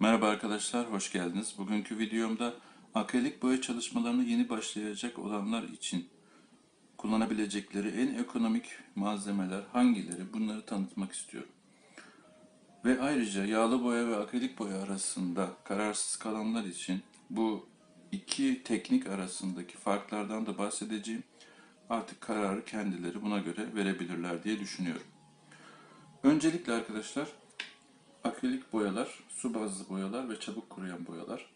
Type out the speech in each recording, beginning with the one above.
Merhaba arkadaşlar, hoş geldiniz. Bugünkü videomda akrilik boya çalışmalarına yeni başlayacak olanlar için kullanabilecekleri en ekonomik malzemeler hangileri bunları tanıtmak istiyorum. Ve ayrıca yağlı boya ve akrilik boya arasında kararsız kalanlar için bu iki teknik arasındaki farklardan da bahsedeceğim. Artık kararı kendileri buna göre verebilirler diye düşünüyorum. Öncelikle arkadaşlar akrilik boyalar, su bazlı boyalar ve çabuk kuruyan boyalar.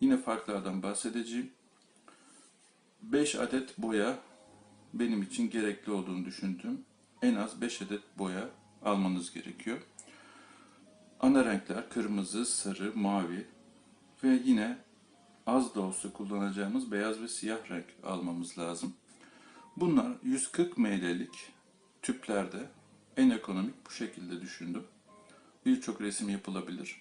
Yine farklardan bahsedeceğim. 5 adet boya benim için gerekli olduğunu düşündüğüm en az 5 adet boya almanız gerekiyor. Ana renkler kırmızı, sarı, mavi ve yine az da olsa kullanacağımız beyaz ve siyah renk almamız lazım. Bunlar 140 ml'lik tüplerde en ekonomik bu şekilde düşündüm birçok resim yapılabilir.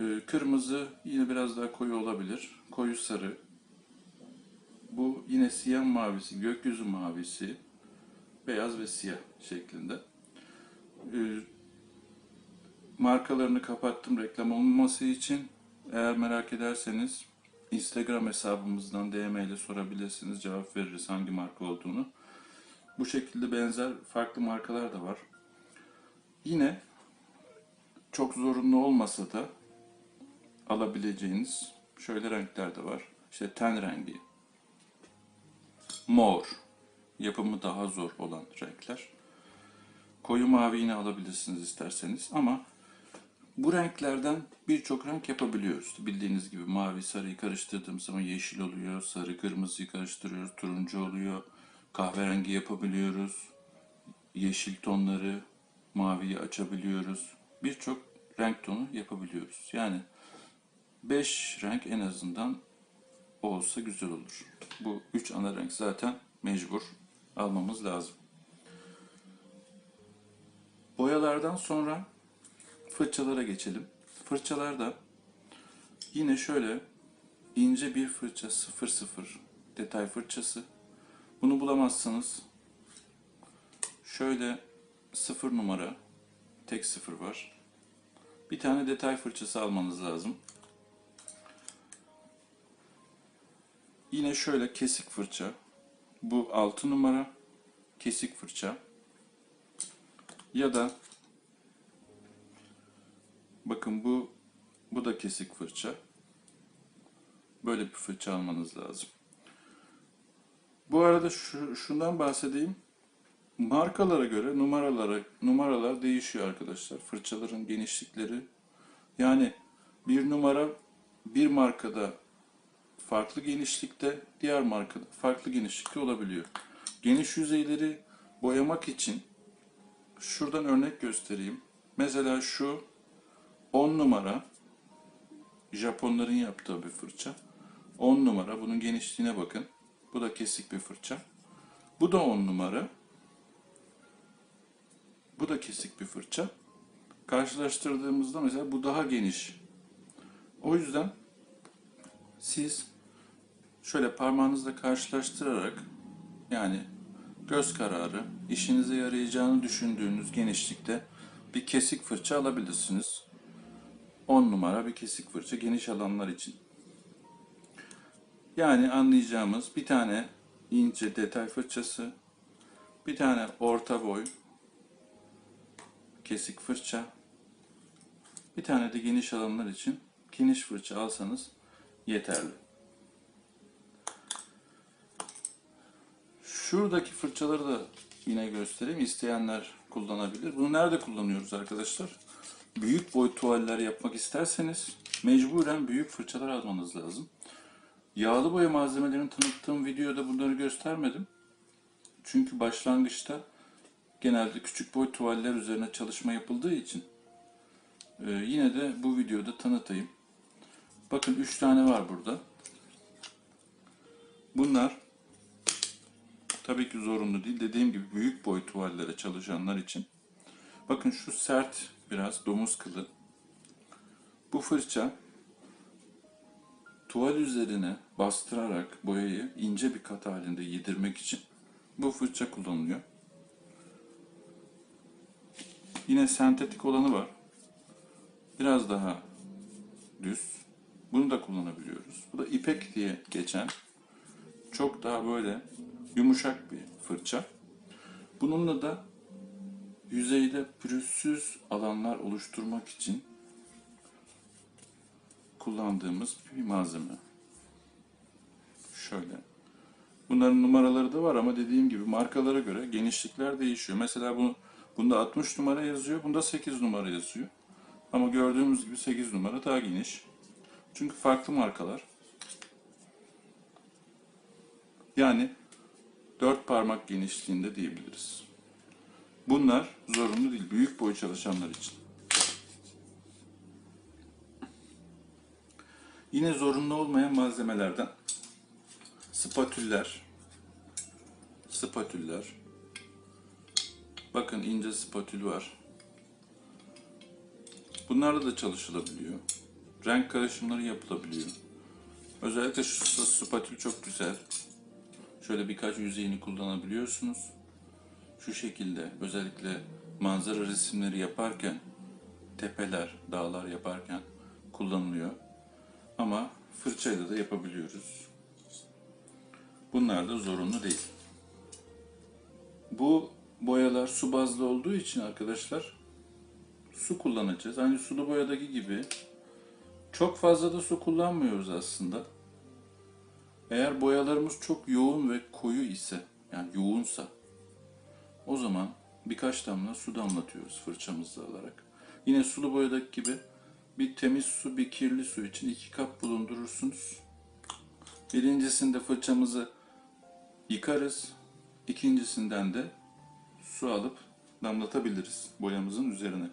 Ee, Kırmızı yine biraz daha koyu olabilir. Koyu sarı. Bu yine siyah mavisi, gökyüzü mavisi, beyaz ve siyah şeklinde. Ee, Markalarını kapattım reklam olmaması için. Eğer merak ederseniz Instagram hesabımızdan DM ile sorabilirsiniz. Cevap veririz hangi marka olduğunu. Bu şekilde benzer farklı markalar da var. Yine çok zorunlu olmasa da alabileceğiniz şöyle renkler de var. İşte ten rengi, mor, yapımı daha zor olan renkler. Koyu mavi yine alabilirsiniz isterseniz ama bu renklerden birçok renk yapabiliyoruz. Bildiğiniz gibi mavi sarıyı karıştırdığım zaman yeşil oluyor, sarı kırmızıyı karıştırıyoruz, turuncu oluyor, kahverengi yapabiliyoruz, yeşil tonları, maviyi açabiliyoruz. Birçok renk tonu yapabiliyoruz. Yani 5 renk en azından olsa güzel olur. Bu 3 ana renk zaten mecbur almamız lazım. Boyalardan sonra fırçalara geçelim. Fırçalarda yine şöyle ince bir fırça 00 detay fırçası. Bunu bulamazsanız şöyle 0 numara tek 0 var. Bir tane detay fırçası almanız lazım. Yine şöyle kesik fırça. Bu 6 numara kesik fırça. Ya da bakın bu bu da kesik fırça. Böyle bir fırça almanız lazım. Bu arada şu, şundan bahsedeyim. Markalara göre numaralara numaralar değişiyor arkadaşlar. Fırçaların genişlikleri. Yani bir numara bir markada farklı genişlikte, diğer markada farklı genişlikte olabiliyor. Geniş yüzeyleri boyamak için şuradan örnek göstereyim. Mesela şu 10 numara Japonların yaptığı bir fırça. 10 numara bunun genişliğine bakın. Bu da kesik bir fırça. Bu da 10 numara. Bu da kesik bir fırça. Karşılaştırdığımızda mesela bu daha geniş. O yüzden siz şöyle parmağınızla karşılaştırarak yani göz kararı işinize yarayacağını düşündüğünüz genişlikte bir kesik fırça alabilirsiniz. 10 numara bir kesik fırça geniş alanlar için. Yani anlayacağımız bir tane ince detay fırçası, bir tane orta boy kesik fırça. Bir tane de geniş alanlar için geniş fırça alsanız yeterli. Şuradaki fırçaları da yine göstereyim. İsteyenler kullanabilir. Bunu nerede kullanıyoruz arkadaşlar? Büyük boy tuvaller yapmak isterseniz mecburen büyük fırçalar almanız lazım. Yağlı boya malzemelerini tanıttığım videoda bunları göstermedim. Çünkü başlangıçta genelde küçük boy tuvaller üzerine çalışma yapıldığı için e, yine de bu videoda tanıtayım. Bakın 3 tane var burada. Bunlar tabii ki zorunlu değil. Dediğim gibi büyük boy tuvallere çalışanlar için. Bakın şu sert biraz domuz kılı. Bu fırça tuval üzerine bastırarak boyayı ince bir kat halinde yedirmek için bu fırça kullanılıyor. Yine sentetik olanı var. Biraz daha düz. Bunu da kullanabiliyoruz. Bu da ipek diye geçen çok daha böyle yumuşak bir fırça. Bununla da yüzeyde pürüzsüz alanlar oluşturmak için kullandığımız bir malzeme. Şöyle. Bunların numaraları da var ama dediğim gibi markalara göre genişlikler değişiyor. Mesela bu bunda 60 numara yazıyor, bunda 8 numara yazıyor. Ama gördüğümüz gibi 8 numara daha geniş. Çünkü farklı markalar. Yani 4 parmak genişliğinde diyebiliriz. Bunlar zorunlu değil, büyük boy çalışanlar için. Yine zorunlu olmayan malzemelerden spatüller, spatüller. Bakın ince spatül var. Bunlarla da çalışılabiliyor. Renk karışımları yapılabiliyor. Özellikle şu spatül çok güzel. Şöyle birkaç yüzeyini kullanabiliyorsunuz. Şu şekilde özellikle manzara resimleri yaparken tepeler, dağlar yaparken kullanılıyor. Ama fırçayla da yapabiliyoruz. Bunlar da zorunlu değil. Bu boyalar su bazlı olduğu için arkadaşlar su kullanacağız. Aynı sulu boyadaki gibi çok fazla da su kullanmıyoruz aslında. Eğer boyalarımız çok yoğun ve koyu ise, yani yoğunsa o zaman birkaç damla su damlatıyoruz fırçamızla alarak. Yine sulu boyadaki gibi bir temiz su, bir kirli su için iki kap bulundurursunuz. Birincisinde fırçamızı yıkarız. İkincisinden de su alıp damlatabiliriz boyamızın üzerine.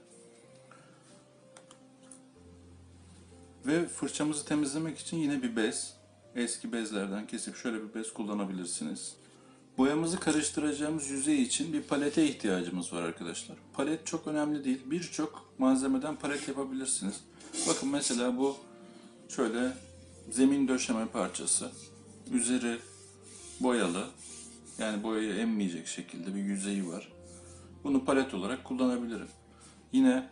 Ve fırçamızı temizlemek için yine bir bez, eski bezlerden kesip şöyle bir bez kullanabilirsiniz. Boyamızı karıştıracağımız yüzey için bir palete ihtiyacımız var arkadaşlar. Palet çok önemli değil. Birçok malzemeden palet yapabilirsiniz. Bakın mesela bu şöyle zemin döşeme parçası. Üzeri boyalı. Yani boyayı emmeyecek şekilde bir yüzeyi var. Bunu palet olarak kullanabilirim. Yine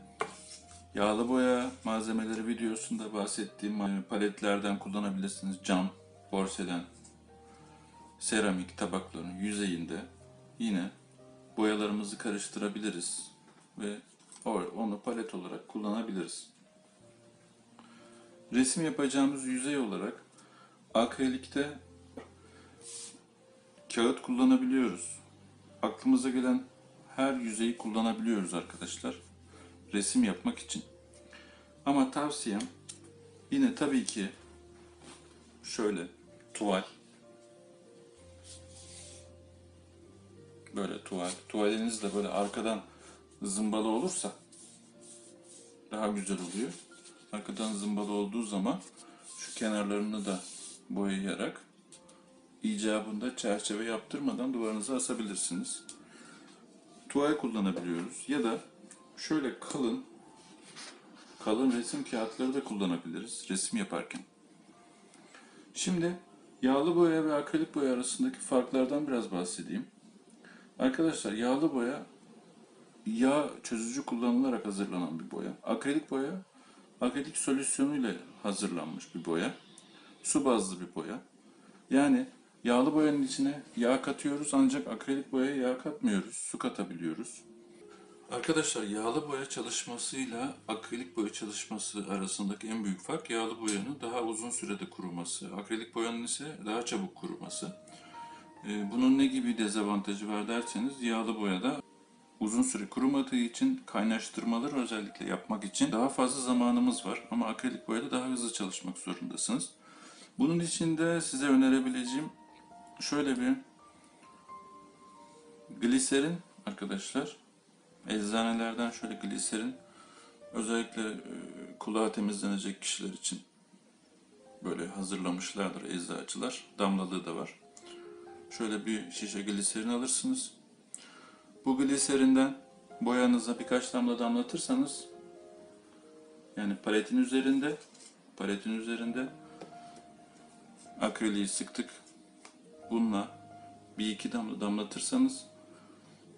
yağlı boya malzemeleri videosunda bahsettiğim paletlerden kullanabilirsiniz. Cam, porselen, seramik tabakların yüzeyinde yine boyalarımızı karıştırabiliriz ve onu palet olarak kullanabiliriz. Resim yapacağımız yüzey olarak akrilikte kağıt kullanabiliyoruz. Aklımıza gelen her yüzeyi kullanabiliyoruz arkadaşlar. Resim yapmak için. Ama tavsiyem yine tabii ki şöyle tuval böyle tuval. Tuvaliniz de böyle arkadan zımbalı olursa daha güzel oluyor. Arkadan zımbalı olduğu zaman şu kenarlarını da boyayarak icabında çerçeve yaptırmadan duvarınıza asabilirsiniz. Tuval kullanabiliyoruz ya da şöyle kalın kalın resim kağıtları da kullanabiliriz resim yaparken. Şimdi yağlı boya ve akrilik boya arasındaki farklardan biraz bahsedeyim. Arkadaşlar yağlı boya yağ çözücü kullanılarak hazırlanan bir boya. Akrilik boya akrilik solüsyonuyla hazırlanmış bir boya. Su bazlı bir boya. Yani yağlı boyanın içine yağ katıyoruz ancak akrilik boyaya yağ katmıyoruz. Su katabiliyoruz. Arkadaşlar yağlı boya çalışmasıyla akrilik boya çalışması arasındaki en büyük fark yağlı boyanın daha uzun sürede kuruması. Akrilik boyanın ise daha çabuk kuruması. Ee, Bunun ne gibi dezavantajı var derseniz yağlı boyada uzun süre kurumadığı için kaynaştırmaları özellikle yapmak için daha fazla zamanımız var. Ama akrilik boyada daha hızlı çalışmak zorundasınız. Bunun için de size önerebileceğim şöyle bir gliserin arkadaşlar. Eczanelerden şöyle gliserin özellikle e, kulağı temizlenecek kişiler için böyle hazırlamışlardır eczacılar. Damlalığı da var. Şöyle bir şişe gliserin alırsınız. Bu gliserinden boyanıza birkaç damla damlatırsanız yani paletin üzerinde paletin üzerinde akriliği sıktık. Bununla bir iki damla damlatırsanız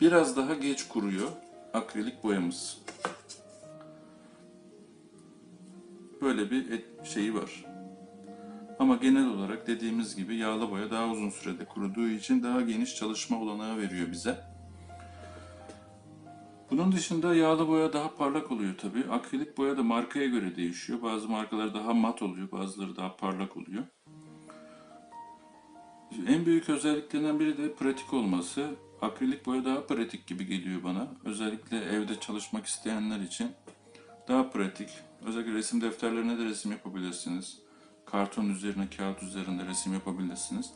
biraz daha geç kuruyor akrilik boyamız. böyle bir et- şeyi var. Ama genel olarak dediğimiz gibi yağlı boya daha uzun sürede kuruduğu için daha geniş çalışma olanağı veriyor bize. Bunun dışında yağlı boya daha parlak oluyor tabii. Akrilik boya da markaya göre değişiyor. Bazı markalar daha mat oluyor, bazıları daha parlak oluyor. En büyük özelliklerinden biri de pratik olması. Akrilik boya daha pratik gibi geliyor bana. Özellikle evde çalışmak isteyenler için daha pratik. Özellikle resim defterlerine de resim yapabilirsiniz. Karton üzerine, kağıt üzerinde resim yapabilirsiniz.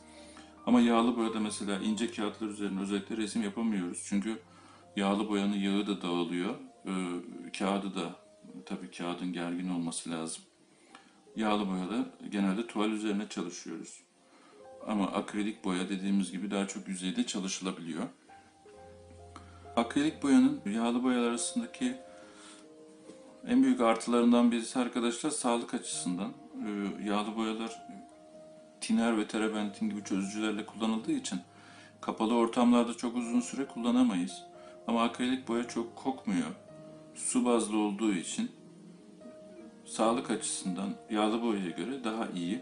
Ama yağlı boyada mesela ince kağıtlar üzerine özellikle resim yapamıyoruz. Çünkü yağlı boyanın yağı da dağılıyor. Ee, kağıdı da tabii kağıdın gergin olması lazım. Yağlı boyada genelde tuval üzerine çalışıyoruz. Ama akrilik boya dediğimiz gibi daha çok yüzeyde çalışılabiliyor. Akrilik boyanın yağlı boyalar arasındaki en büyük artılarından birisi arkadaşlar sağlık açısından. Ee, yağlı boyalar tiner ve terebentin gibi çözücülerle kullanıldığı için kapalı ortamlarda çok uzun süre kullanamayız. Ama akrilik boya çok kokmuyor. Su bazlı olduğu için sağlık açısından yağlı boyaya göre daha iyi.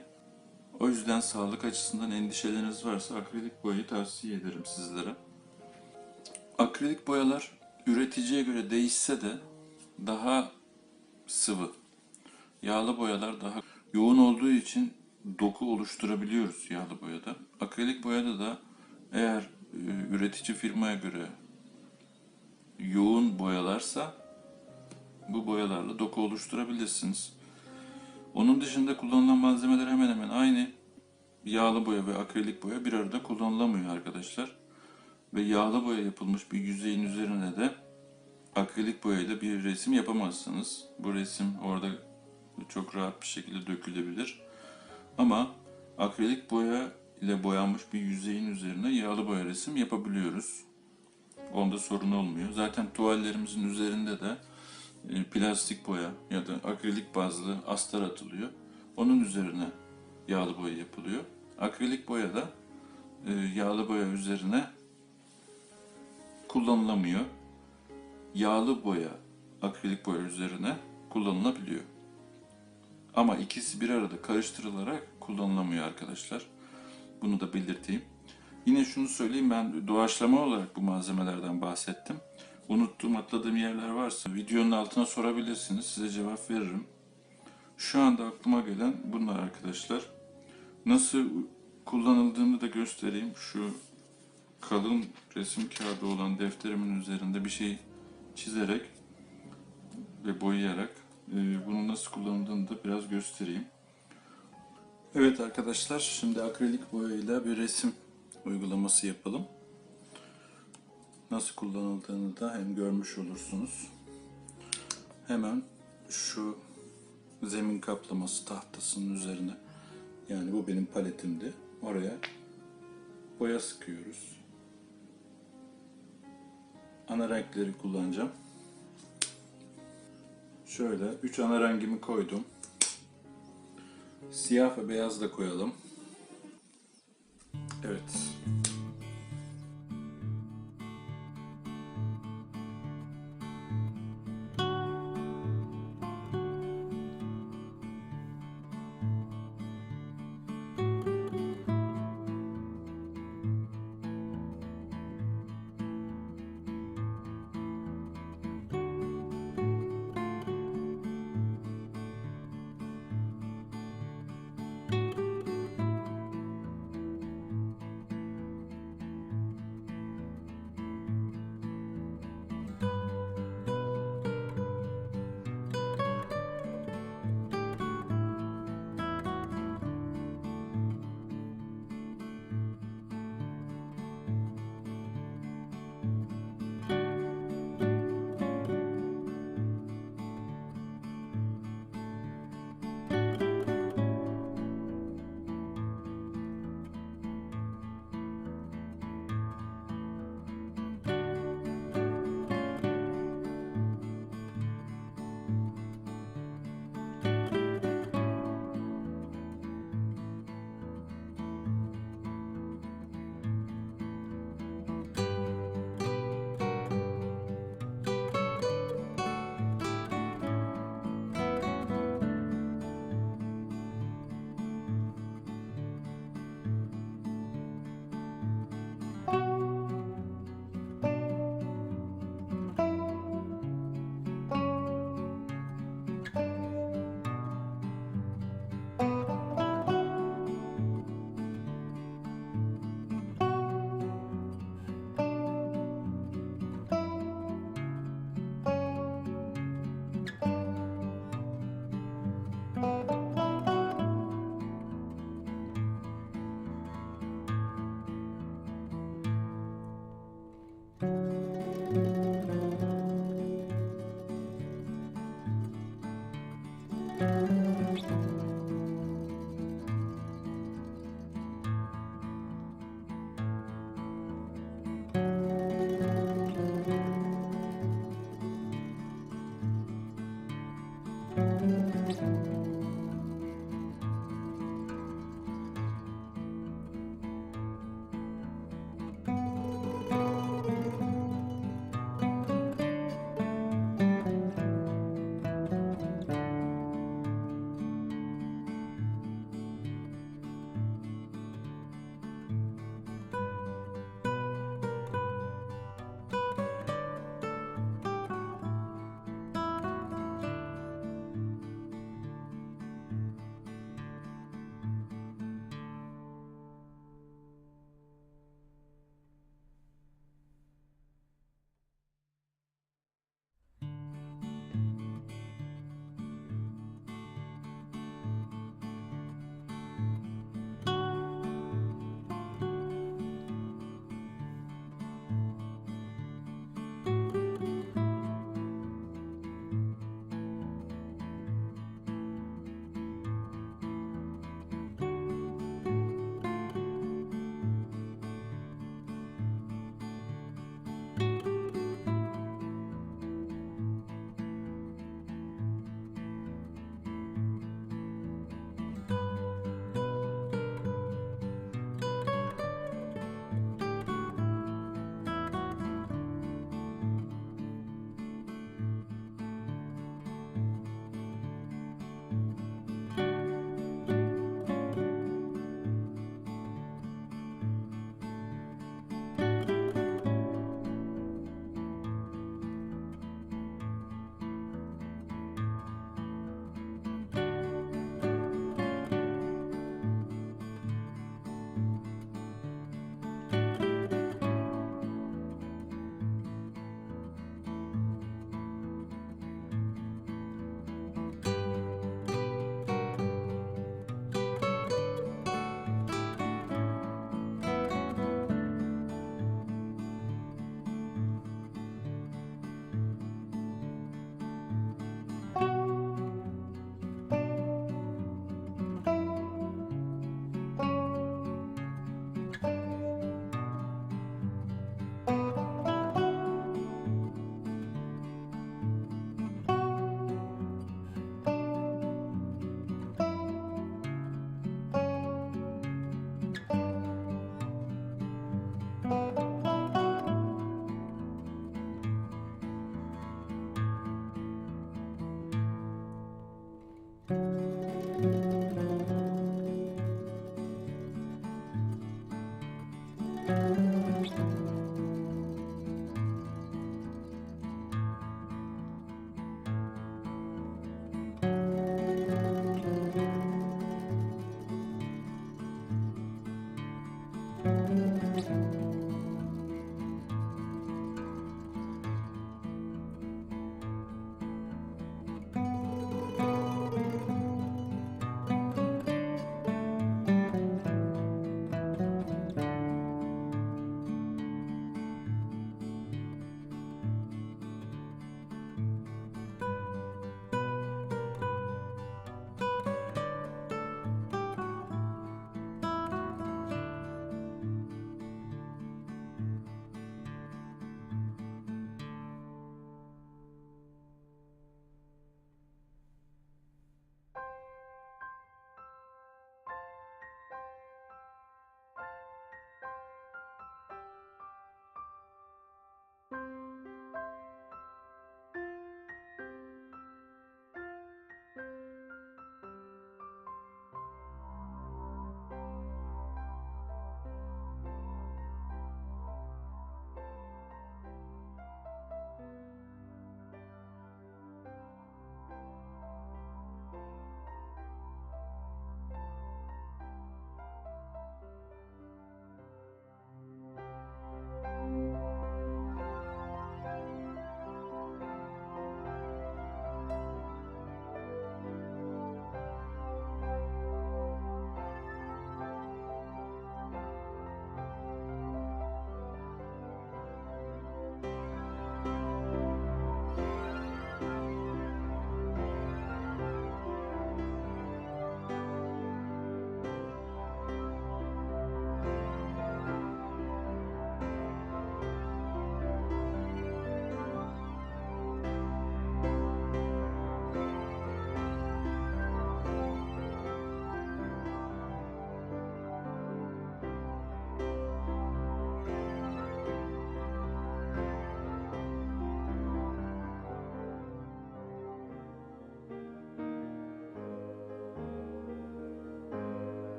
O yüzden sağlık açısından endişeleriniz varsa akrilik boyayı tavsiye ederim sizlere. Akrilik boyalar üreticiye göre değişse de daha sıvı. Yağlı boyalar daha yoğun olduğu için doku oluşturabiliyoruz yağlı boyada. Akrilik boyada da eğer e, üretici firmaya göre yoğun boyalarsa bu boyalarla doku oluşturabilirsiniz. Onun dışında kullanılan malzemeler hemen hemen aynı. Yağlı boya ve akrilik boya bir arada kullanılamıyor arkadaşlar. Ve yağlı boya yapılmış bir yüzeyin üzerine de akrilik boyayla bir resim yapamazsınız. Bu resim orada çok rahat bir şekilde dökülebilir. Ama akrilik boya ile boyanmış bir yüzeyin üzerine yağlı boya resim yapabiliyoruz. Onda sorun olmuyor. Zaten tuvallerimizin üzerinde de plastik boya ya da akrilik bazlı astar atılıyor. Onun üzerine yağlı boya yapılıyor. Akrilik boya da e, yağlı boya üzerine kullanılamıyor. Yağlı boya akrilik boya üzerine kullanılabiliyor. Ama ikisi bir arada karıştırılarak kullanılamıyor arkadaşlar. Bunu da belirteyim. Yine şunu söyleyeyim ben doğaçlama olarak bu malzemelerden bahsettim. Unuttuğum, atladığım yerler varsa videonun altına sorabilirsiniz. Size cevap veririm. Şu anda aklıma gelen bunlar arkadaşlar. Nasıl kullanıldığını da göstereyim. Şu kalın resim kağıdı olan defterimin üzerinde bir şey çizerek ve boyayarak e, bunun nasıl kullanıldığını da biraz göstereyim. Evet arkadaşlar, şimdi akrilik boyayla bir resim uygulaması yapalım. Nasıl kullanıldığını da hem görmüş olursunuz. Hemen şu zemin kaplaması tahtasının üzerine, yani bu benim paletimdi, oraya boya sıkıyoruz. Ana renkleri kullanacağım. Şöyle üç ana rengimi koydum. Siyah ve beyaz da koyalım. Evet.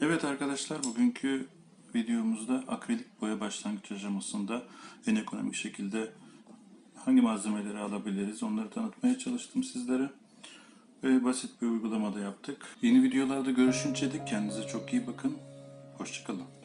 Evet arkadaşlar bugünkü videomuzda akrilik boya başlangıç aşamasında en ekonomik şekilde hangi malzemeleri alabiliriz onları tanıtmaya çalıştım sizlere. Ve basit bir uygulamada yaptık. Yeni videolarda görüşünce de kendinize çok iyi bakın. Hoşçakalın.